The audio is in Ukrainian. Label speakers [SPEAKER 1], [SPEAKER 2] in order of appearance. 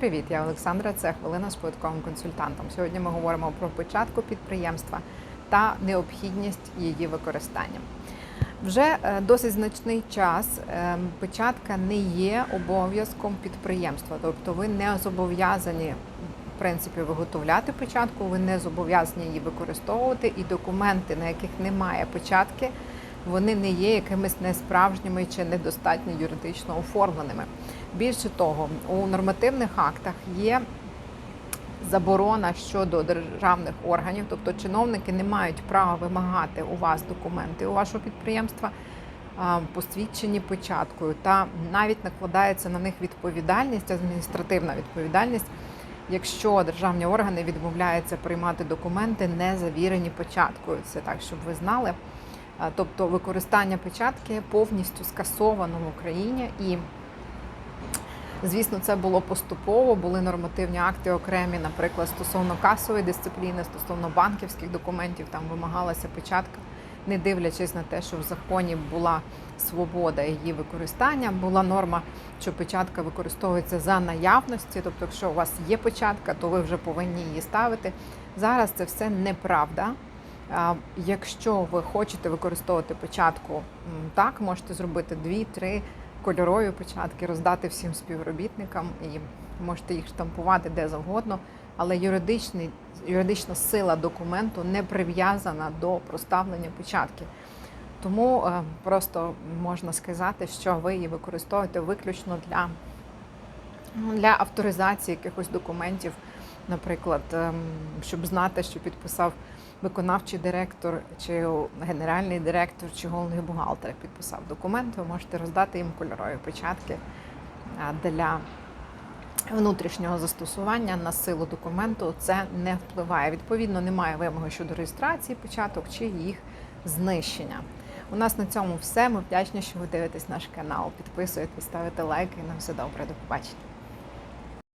[SPEAKER 1] привіт! Я Олександра. Це хвилина з податковим консультантом. Сьогодні ми говоримо про початку підприємства та необхідність її використання. Вже е, досить значний час е, печатка не є обов'язком підприємства, тобто ви не зобов'язані в принципі виготовляти печатку, ви не зобов'язані її використовувати, і документи, на яких немає печатки, вони не є якимись несправжніми чи недостатньо юридично оформленими. Більше того, у нормативних актах є заборона щодо державних органів, тобто чиновники не мають права вимагати у вас документи у вашого підприємства, посвідчені початкою, та навіть накладається на них відповідальність, адміністративна відповідальність, якщо державні органи відмовляються приймати документи, не завірені початкою. Це так, щоб ви знали. А, Тобто використання печатки повністю скасовано в Україні і Звісно, це було поступово. Були нормативні акти окремі, наприклад, стосовно касової дисципліни, стосовно банківських документів, там вимагалася печатка, не дивлячись на те, що в законі була свобода її використання. Була норма, що печатка використовується за наявності. Тобто, якщо у вас є печатка, то ви вже повинні її ставити. Зараз це все неправда. Якщо ви хочете використовувати печатку м, так, можете зробити дві-три кольорові початки, роздати всім співробітникам і можете їх штампувати де завгодно. Але юридичний, юридична сила документу не прив'язана до проставлення печатки. Тому е, просто можна сказати, що ви її використовуєте виключно для, для авторизації якихось документів, наприклад, ем, щоб знати, що підписав виконавчий директор, чи генеральний директор, чи головний бухгалтер підписав документ, ви можете роздати їм кольорові печатки для внутрішнього застосування на силу документу. Це не впливає. Відповідно, немає вимоги щодо реєстрації печаток чи їх знищення. У нас на цьому все. Ми вдячні, що ви дивитесь наш канал. Підписуєтесь, ставите лайки. На все добре. До побачення.